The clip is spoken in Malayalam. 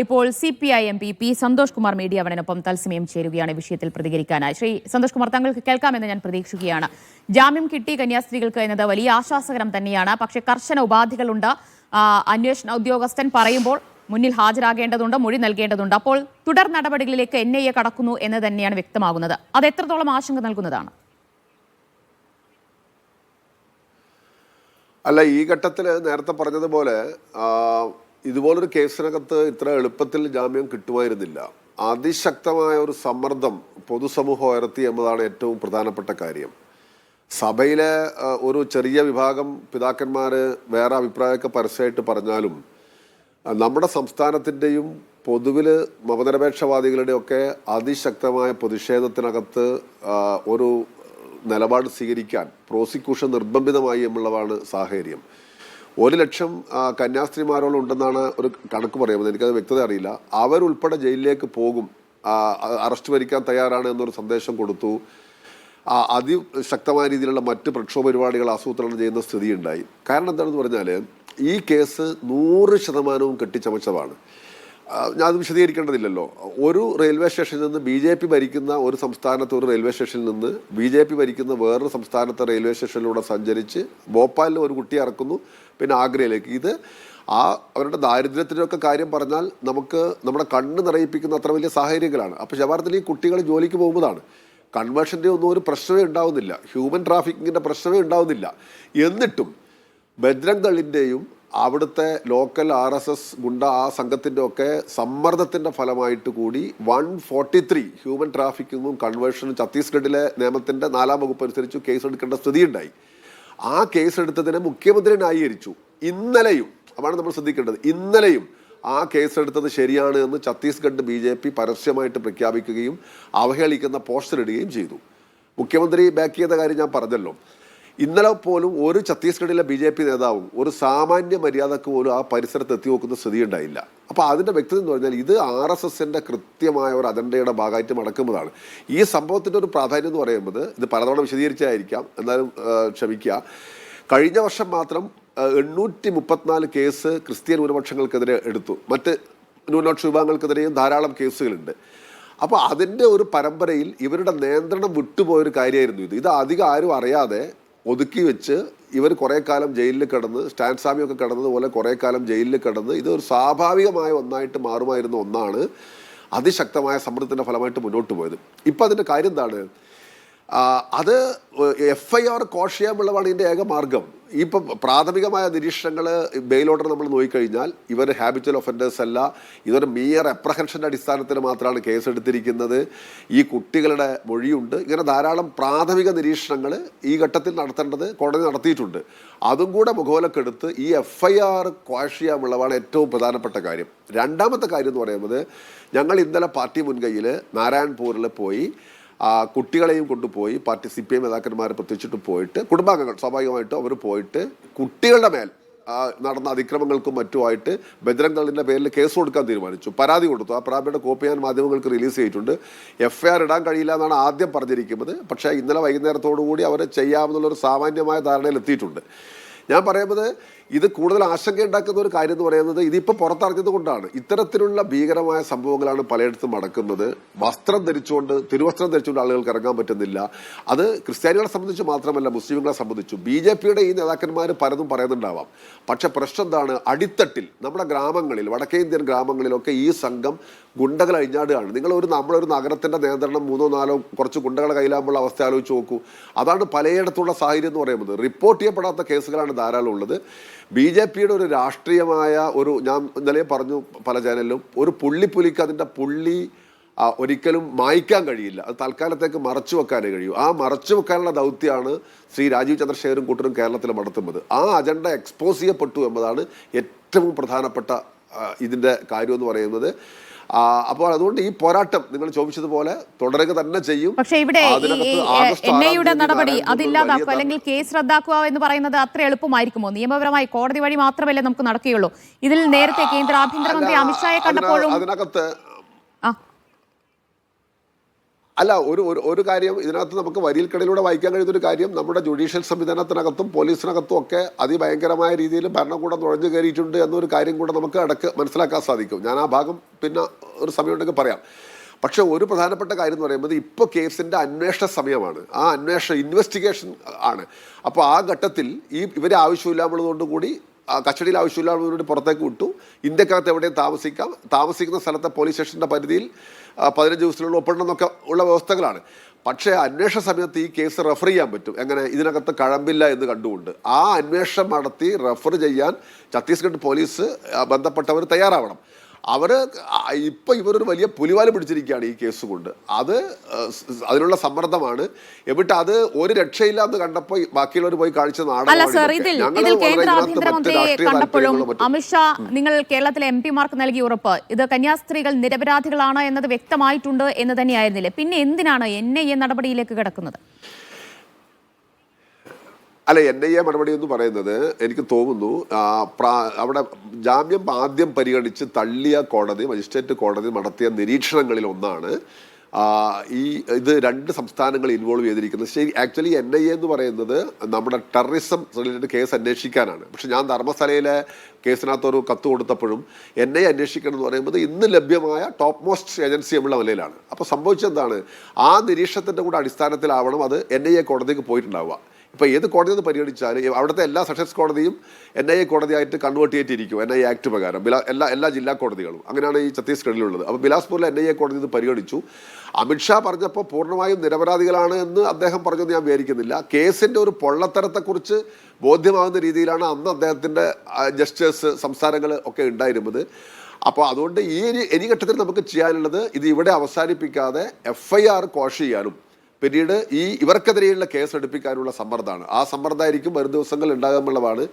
ഇപ്പോൾ C P I M P P Santosh Kumar media അവനൊപ്പം തത്സമയം ചേരുകയാണ് വിഷയത്തിൽ പ്രതികരിക്കാനായി. ശ്രീ സന്തോഷ് കുമാർ താങ്കൾക്ക് കേൾക്കാമെന്ന് ഞാൻ പ്രതീക്ഷിക്കുകയാണ്. ജാമ്യം കിട്ടി കന്യാസ്ത്രീകൾക്ക് എന്നത് വലിയ ആശ്വാസകരം തന്നെയാണ്. പക്ഷേ കർശന ഉപാധികളുണ്ട്. അന്വേഷണ ഉദ്യോഗസ്ഥൻ പറയുമ്പോൾ മുന്നിൽ ഹാജരാകേണ്ടതുണ്ട് മൊഴി നൽകേണ്ടതുണ്ട്. അപ്പോൾ തുടർ നടപടികളിലേക്ക് എൻ ഐ എ കടക്കുന്നു എന്ന് തന്നെയാണ് വ്യക്തമാകുന്നത്. അത് എത്രത്തോളം ആശങ്ക നൽകുന്നതാണ്? അല്ല ഈ ഘട്ടത്തിൽ നേരത്തെ പറഞ്ഞതുപോലെ ഇതുപോലൊരു കേസിനകത്ത് ഇത്ര എളുപ്പത്തിൽ ജാമ്യം കിട്ടുമായിരുന്നില്ല. അതിശക്തമായ ഒരു സമ്മർദ്ദം പൊതുസമൂഹം ഉയർത്തി എന്നതാണ് ഏറ്റവും പ്രധാനപ്പെട്ട കാര്യം. സഭയിലെ ഒരു ചെറിയ വിഭാഗം പിതാക്കന്മാർ വേറെ അഭിപ്രായമൊക്കെ പരസ്യമായിട്ട് പറഞ്ഞാലും നമ്മുടെ സംസ്ഥാനത്തിന്റെയും പൊതുവിൽ മതനിരപേക്ഷവാദികളുടെയൊക്കെ അതിശക്തമായ പ്രതിഷേധത്തിനകത്ത് ഒരു നിലപാട് സ്വീകരിക്കാൻ പ്രോസിക്യൂഷൻ നിർബന്ധിതമായി എന്നുള്ളതാണ് സാഹചര്യം. ഒരു ലക്ഷം കന്യാസ്ത്രീമാരോളം ഉണ്ടെന്നാണ് ഒരു കണക്ക് പറയുന്നത്. എനിക്കത് വ്യക്തത അറിയില്ല. അവരുൾപ്പെടെ ജയിലിലേക്ക് പോകും അറസ്റ്റ് വരിക്കാൻ തയ്യാറാണ് എന്നൊരു സന്ദേശം കൊടുത്തു. അതിശക്തമായ രീതിയിലുള്ള മറ്റ് പ്രക്ഷോഭ പരിപാടികൾ ആസൂത്രണം ചെയ്യുന്ന സ്ഥിതി ഉണ്ടായി കാരണം എന്താണെന്ന് പറഞ്ഞാൽ ഈ കേസ് നൂറ് ശതമാനവും കെട്ടിച്ചമച്ചതാണ്. അത് വിശദീകരിക്കേണ്ടതില്ലല്ലോ. ഒരു റെയിൽവേ സ്റ്റേഷനിൽ നിന്ന് ബി ജെ പി ഭരിക്കുന്ന ഒരു സംസ്ഥാനത്ത് ഒരു റെയിൽവേ സ്റ്റേഷനിൽ നിന്ന് ബി ജെ പി ഭരിക്കുന്ന വേറൊരു സംസ്ഥാനത്തെ റെയിൽവേ സ്റ്റേഷനിലൂടെ സഞ്ചരിച്ച് ഭോപ്പാലിൽ ഒരു കുട്ടി ഇറക്കുന്നു പിന്നെ ആഗ്രയിലേക്ക്. ഇത് ആ അവരുടെ ദാരിദ്ര്യത്തിനൊക്കെ കാര്യം പറഞ്ഞാൽ നമുക്ക് നമ്മുടെ കണ്ണ് നിറയിപ്പിക്കുന്ന അത്ര വലിയ സാഹചര്യങ്ങളാണ്. അപ്പോൾ യഥാർത്ഥത്തിൽ ഈ കുട്ടികൾ ജോലിക്ക് പോകുന്നതാണ്. കൺവേർഷന്റെ ഒന്നും ഒരു പ്രശ്നമേ ഉണ്ടാവുന്നില്ല. ഹ്യൂമൻ ട്രാഫിക്കിങ്ങിന്റെ പ്രശ്നമേ ഉണ്ടാവുന്നില്ല. എന്നിട്ടും ബജ്രംഗ് ദളിന്റെയും അവിടുത്തെ ലോക്കൽ ആർ എസ് എസ് ഗുണ്ട ആ സംഘത്തിന്റെ ഒക്കെ സമ്മർദ്ദത്തിന്റെ ഫലമായിട്ട് കൂടി വൺ ഫോർട്ടി ത്രീ ഹ്യൂമൻ ട്രാഫിക്കിങ്ങും കൺവേർഷനും ഛത്തീസ്ഗഡിലെ നിയമത്തിന്റെ നാലാം വകുപ്പ് അനുസരിച്ച് കേസ് എടുക്കേണ്ട സ്ഥിതിയുണ്ടായി. ആ കേസ് എടുത്തതിനെ മുഖ്യമന്ത്രി ന്യായീകരിച്ചു. ഇന്നലെയും അതാണ് നമ്മൾ ശ്രദ്ധിക്കേണ്ടത് ഇന്നലെയും ആ കേസെടുത്തത് ശരിയാണ് എന്ന് ഛത്തീസ്ഗഡ് ബി ജെ പി പരസ്യമായിട്ട് പ്രഖ്യാപിക്കുകയും അവഹേളിക്കുന്ന പോസ്റ്റർ ഇടുകയും ചെയ്തു. മുഖ്യമന്ത്രി ബാക്ക് ചെയ്ത കാര്യം ഞാൻ പറഞ്ഞല്ലോ. ഇന്നലെ പോലും ഒരു ഛത്തീസ്ഗഡിലെ ബി ജെ പി നേതാവും ഒരു സാമാന്യ മര്യാദയ്ക്ക് പോലും ആ പരിസരത്ത് എത്തി നോക്കുന്ന സ്ഥിതി ഉണ്ടായില്ല അപ്പോൾ അതിന്റെ വ്യക്തത എന്ന് പറഞ്ഞാൽ ഇത് ആർ എസ് എസിന്റെ കൃത്യമായ ഒരു അജണ്ടയുടെ ഭാഗമായിട്ട് നടക്കുന്നതാണ് ഈ സംഭവത്തിന്റെ ഒരു പ്രാധാന്യം എന്ന് പറയുന്നത് ഇത് പലതവണ വിശദീകരിച്ചായിരിക്കാം. എന്നാലും ക്ഷമിക്കുക. കഴിഞ്ഞ വർഷം മാത്രം എണ്ണൂറ്റി മുപ്പത്തിനാല് കേസ് ക്രിസ്ത്യൻ ന്യൂനപക്ഷങ്ങൾക്കെതിരെ എടുത്തു. മറ്റ് ന്യൂനപക്ഷ വിഭാഗങ്ങൾക്കെതിരെയും ധാരാളം കേസുകളുണ്ട്. അപ്പോൾ അതിന്റെ ഒരു പരമ്പരയിൽ ഇവരുടെ നിയന്ത്രണം വിട്ടുപോയൊരു കാര്യമായിരുന്നു ഇത്. ഇത് അധികം ആരും അറിയാതെ ഒതുക്കി വെച്ച് ഇവർ കുറേ കാലം ജയിലിൽ കിടന്ന് സ്റ്റാൻ സ്വാമിയൊക്കെ കിടന്നതുപോലെ കുറേ കാലം ജയിലിൽ കിടന്ന് ഇതൊരു സ്വാഭാവികമായ ഒന്നായിട്ട് മാറുമായിരുന്ന ഒന്നാണ് അതിശക്തമായ സമ്മർദ്ദത്തിന്റെ ഫലമായിട്ട് മുന്നോട്ട് പോയത്. ഇപ്പം അതിന്റെ കാര്യം എന്താണ്? അത് എഫ് ഐ ആർ കോഷ് ചെയ്യാമെന്നുള്ളതാണ് ഇതിന്റെ ഏക മാർഗം. ഇപ്പം പ്രാഥമികമായ നിരീക്ഷണങ്ങൾ ബെയിൽ ഓർഡർ നമ്മൾ നോക്കിക്കഴിഞ്ഞാൽ ഇവർ ഹാബിച്വൽ ഒഫൻഡേഴ്സ് അല്ല. ഇതൊരു മിയർ അപ്രഹൻഷന്റെ അടിസ്ഥാനത്തിൽ മാത്രമാണ് കേസ് എടുത്തിരിക്കുന്നത്. ഈ കുട്ടികളുടെ മൊഴിയുണ്ട്. ഇങ്ങനെ ധാരാളം പ്രാഥമിക നിരീക്ഷണങ്ങൾ ഈ ഘട്ടത്തിൽ നടത്തേണ്ടത് കോടതി നടത്തിയിട്ടുണ്ട്. അതും കൂടെ മുഖവിലക്കെടുത്ത് ഈ എഫ് ഐ ആർ ക്വാഷ് ചെയ്യാമുള്ളതാണ് ഏറ്റവും പ്രധാനപ്പെട്ട കാര്യം. രണ്ടാമത്തെ കാര്യം എന്ന് പറയുന്നത് ഞങ്ങൾ ഇന്നലെ പാർട്ടി മുൻകൈയിൽ നാരായൺപൂരിൽ പോയി കുട്ടികളെയും കൊണ്ടുപോയി പാർട്ടി സി പി എം നേതാക്കന്മാർ പ്രത്യേകിച്ചിട്ട് പോയിട്ട് കുടുംബാംഗങ്ങൾ സ്വാഭാവികമായിട്ടും അവർ പോയിട്ട് കുട്ടികളുടെ മേൽ നടന്ന അതിക്രമങ്ങൾക്കും മറ്റുമായിട്ട് ബജ്രംഗളിന്റെ പേരിൽ കേസ് കൊടുക്കാൻ തീരുമാനിച്ചു. പരാതി കൊടുത്തു. ആ പരാതിയുടെ കോപ്പി ഞാൻ മാധ്യമങ്ങൾക്ക് റിലീസ് ചെയ്തിട്ടുണ്ട്. എഫ് ഐ ആർ ഇടാൻ കഴിയില്ല എന്നാണ് ആദ്യം പറഞ്ഞിരിക്കുന്നത്. പക്ഷേ ഇന്നലെ വൈകുന്നേരത്തോടു കൂടി അവർ ചെയ്യാമെന്നുള്ളൊരു സാമാന്യമായ ധാരണയിൽ എത്തിയിട്ടുണ്ട്. ഞാൻ പറയുന്നത് ഇത് കൂടുതൽ ആശങ്കയുണ്ടാക്കുന്ന ഒരു കാര്യം എന്ന് പറയുന്നത് ഇതിപ്പോൾ പുറത്തറിഞ്ഞത് കൊണ്ടാണ്. ഇത്തരത്തിലുള്ള ഭീകരമായ സംഭവങ്ങളാണ് പലയിടത്തും നടക്കുന്നത്. വസ്ത്രം ധരിച്ചുകൊണ്ട് തിരുവസ്ത്രം ധരിച്ചുകൊണ്ട് ആളുകൾക്ക് ഇറങ്ങാൻ പറ്റുന്നില്ല. അത് ക്രിസ്ത്യാനികളെ സംബന്ധിച്ച് മാത്രമല്ല മുസ്ലിങ്ങളെ സംബന്ധിച്ചു. ബി ജെ പിയുടെ ഈ നേതാക്കന്മാർ പലതും പറയുന്നുണ്ടാവാം. പക്ഷെ പ്രശ്നം എന്താണ്? അടിത്തട്ടിൽ നമ്മുടെ ഗ്രാമങ്ങളിൽ വടക്കേ ഇന്ത്യൻ ഗ്രാമങ്ങളിലൊക്കെ ഈ സംഘം ഗുണ്ടകൾ അഴിഞ്ഞാടുകയാണ്. നിങ്ങൾ ഒരു നമ്മളൊരു നഗരത്തിന്റെ നിയന്ത്രണം മൂന്നോ നാലോ കുറച്ച് ഗുണ്ടകളെ കയ്യിലാകുമ്പോൾ അവസ്ഥ ആലോചിച്ച് നോക്കൂ. അതാണ് പലയിടത്തുള്ള സാഹചര്യം എന്ന് പറയുന്നത്. റിപ്പോർട്ട് ചെയ്യപ്പെടാത്ത കേസുകളാണ് ധാരാളം ഉള്ളത്. ബി ജെ പിയുടെ ഒരു രാഷ്ട്രീയമായ ഒരു ഞാൻ ഇന്നലെ പറഞ്ഞു പല ചാനലിലും ഒരു പുള്ളിപ്പുലിക്ക് അതിന്റെ പുള്ളി ഒരിക്കലും മായ്ക്കാൻ കഴിയില്ല. അത് തൽക്കാലത്തേക്ക് മറച്ചു വെക്കാനേ കഴിയൂ. ആ മറച്ചു വെക്കാനുള്ള ദൗത്യമാണ് ശ്രീ രാജീവ് ചന്ദ്രശേഖരും കൂട്ടരും കേരളത്തിൽ നടത്തുന്നത്. ആ അജണ്ട എക്സ്പോസ് ചെയ്യപ്പെട്ടു എന്നതാണ് ഏറ്റവും പ്രധാനപ്പെട്ട ഇതിന്റെ കാര്യം എന്ന് പറയുന്നത്. അപ്പോൾ അതുകൊണ്ട് ഈ പോരാട്ടം നിങ്ങൾ ചോദിച്ചതുപോലെ തുടരുക തന്നെ ചെയ്യും. പക്ഷേ ഇവിടെ തീയതി നടപടി അതില്ലാതാക്കുക അല്ലെങ്കിൽ കേസ് റദ്ദാക്കുക എന്ന് പറയുന്നത് അത്ര എളുപ്പമായിരിക്കുമോ? നിയമപരമായി കോടതി വഴി മാത്രമല്ലേ നമുക്ക് നടക്കുകയുള്ളൂ? ഇതിൽ നേരത്തെ കേന്ദ്ര ആഭ്യന്തരമന്ത്രി അമിത്ഷായെ കണ്ടപ്പോഴും അതിനകത്ത് അല്ല ഒരു ഒരു കാര്യം ഇതിനകത്ത് നമുക്ക് വരിയിൽക്കടയിലൂടെ വായിക്കാൻ കഴിയുന്ന ഒരു കാര്യം നമ്മുടെ ജുഡീഷ്യൽ സംവിധാനത്തിനകത്തും പോലീസിനകത്തും ഒക്കെ അതിഭയങ്കരമായ രീതിയിൽ ഭരണകൂടം നുഴഞ്ഞു കയറിയിട്ടുണ്ട് എന്നൊരു കാര്യം കൂടെ നമുക്ക് ഇടയ്ക്ക് മനസ്സിലാക്കാൻ സാധിക്കും. ഞാൻ ആ ഭാഗം പിന്നെ ഒരു സമയം ഉണ്ടെങ്കിൽ പറയാം. പക്ഷേ ഒരു പ്രധാനപ്പെട്ട കാര്യം എന്ന് പറയുമ്പോൾ ഇപ്പോൾ കേസിന്റെ അന്വേഷണ സമയമാണ്. ആ അന്വേഷണ ഇൻവെസ്റ്റിഗേഷൻ ആണ്. അപ്പോൾ ആ ഘട്ടത്തിൽ ഈ ഇവരെ ആവശ്യമില്ലാമുള്ളതുകൊണ്ട് കൂടി കസ്റ്റഡിയിൽ ആവശ്യമില്ലാമുള്ളതുകൊണ്ട് പുറത്തേക്ക് വിട്ടു. ഇന്ത്യക്കകത്ത് എവിടെയും താമസിക്കാം. താമസിക്കുന്ന സ്ഥലത്തെ പോലീസ് സ്റ്റേഷന്റെ പരിധിയിൽ പതിനഞ്ച് ദിവസത്തിനുള്ള ഒപ്പിടണം എന്നൊക്കെ ഉള്ള വ്യവസ്ഥകളാണ്. പക്ഷേ അന്വേഷണ സമയത്ത് ഈ കേസ് റെഫർ ചെയ്യാൻ പറ്റും. എങ്ങനെ? ഇതിനകത്ത് കഴമ്പില്ല എന്ന് കണ്ടുകൊണ്ട്. ആ അന്വേഷണം നടത്തി റെഫർ ചെയ്യാൻ ഛത്തീസ്ഗഡ് പോലീസ് ബന്ധപ്പെട്ടവർ തയ്യാറാവണം. അവർ ഇപ്പം ഇവരൊരു വലിയ പുലിവാൽ പിടിച്ചിരിക്കുകയാണ് ഈ കേസ് കൊണ്ട്. അത് അതിനുള്ള സമ്മർദ്ദമാണ്. എന്നിട്ട് അത് ഒരു രക്ഷയില്ല എന്ന് കണ്ടപ്പോൾ ബാക്കിയുള്ളവർ പോയി താല്പര്യങ്ങളോ അമിത്ഷാ നിങ്ങൾ കേരളത്തിലെ എം പിമാർക്ക് നൽകിയ ഉറപ്പ്. ഇത് കന്യാസ്ത്രീകൾ നിരപരാധികളാണ് എന്നത് വ്യക്തമായിട്ടുണ്ട് എന്ന് തന്നെയായിരുന്നില്ലേ? പിന്നെ എന്തിനാണ് എൻ ഐ എ നടപടിയിലേക്ക് കിടക്കുന്നത്? അല്ല എൻ ഐ എ മറുപടി എന്ന് പറയുന്നത് എനിക്ക് തോന്നുന്നു അവിടെ ജാമ്യം ആദ്യം പരിഗണിച്ച് തള്ളിയ കോടതി മജിസ്ട്രേറ്റ് കോടതി നടത്തിയ നിരീക്ഷണങ്ങളിൽ ഒന്നാണ് ഈ ഇത് രണ്ട് സംസ്ഥാനങ്ങൾ ഇൻവോൾവ് ചെയ്തിരിക്കുന്നത്. ശരി ആക്ച്വലി എൻ ഐ എ എന്ന് പറയുന്നത് നമ്മുടെ ടെററിസം റിലേറ്റഡ് കേസ് അന്വേഷിക്കാനാണ്. പക്ഷെ ഞാൻ ധർമ്മസ്ഥലയിലെ കേസിനകത്ത് ഒരു കത്ത് കൊടുത്തപ്പോഴും എൻ ഐ അന്വേഷിക്കണം എന്ന് പറയുമ്പോൾ ഇന്ന് ലഭ്യമായ ടോപ്പ് മോസ്റ്റ് ഏജൻസി എന്നുള്ള നിലയിലാണ്. അപ്പോൾ സംഭവിച്ചെന്താണ് ആ നിരീക്ഷണത്തിന്റെ കൂടെ അടിസ്ഥാനത്തിലാവണം അത് എൻ ഐ എ കോടതിക്ക് പോയിട്ടുണ്ടാവുക. ഇപ്പോൾ ഏത് കോടതി എന്ന് പരിഗണിച്ചാലും അവിടുത്തെ എല്ലാ സെഷൻസ് കോടതിയും എൻ ഐ എ കോടതിയായിട്ട് കൺവേർട്ട് ചെയ്തിരിക്കും എൻ ഐ എ ആക്ട് പ്രകാരം. ബിലാ എല്ലാ എല്ലാ ജില്ലാ കോടതികളും. അങ്ങനെയാണ് ഈ ഛത്തീസ്ഗഡിലുള്ളത്. അപ്പോൾ ബിലാസ്പൂരിലെ എൻ ഐ എ കോടതി ഇത് പരിഗണിച്ചു. അമിത്ഷാ പറഞ്ഞപ്പോൾ പൂർണമായും നിരപരാധികളാണ് എന്ന് അദ്ദേഹം പറഞ്ഞത് ഞാൻ വിചാരിക്കുന്നില്ല. കേസിന്റെ ഒരു പൊള്ളത്തരത്തെക്കുറിച്ച് ബോധ്യമാകുന്ന രീതിയിലാണ് അന്ന് അദ്ദേഹത്തിന്റെ ജസ്റ്റിസ് സംസാരങ്ങൾ ഒക്കെ ഉണ്ടായിരുന്നത്. അപ്പോൾ അതുകൊണ്ട് ഈ ഇനി ഘട്ടത്തിൽ നമുക്ക് ചെയ്യാനുള്ളത് ഇത് ഇവിടെ അവസാനിപ്പിക്കാതെ എഫ് ഐ ആർ കോഷ് ചെയ്യാനും പിന്നീട് ഈ ഇവർക്കെതിരെയുള്ള കേസ് എടുപ്പിക്കാനുള്ള സമ്മർദ്ദമാണ്. ആ സമ്മർദ്ദമായിരിക്കും വരും ദിവസങ്ങളിൽ ഉണ്ടാകാമെന്നുള്ളതാണ്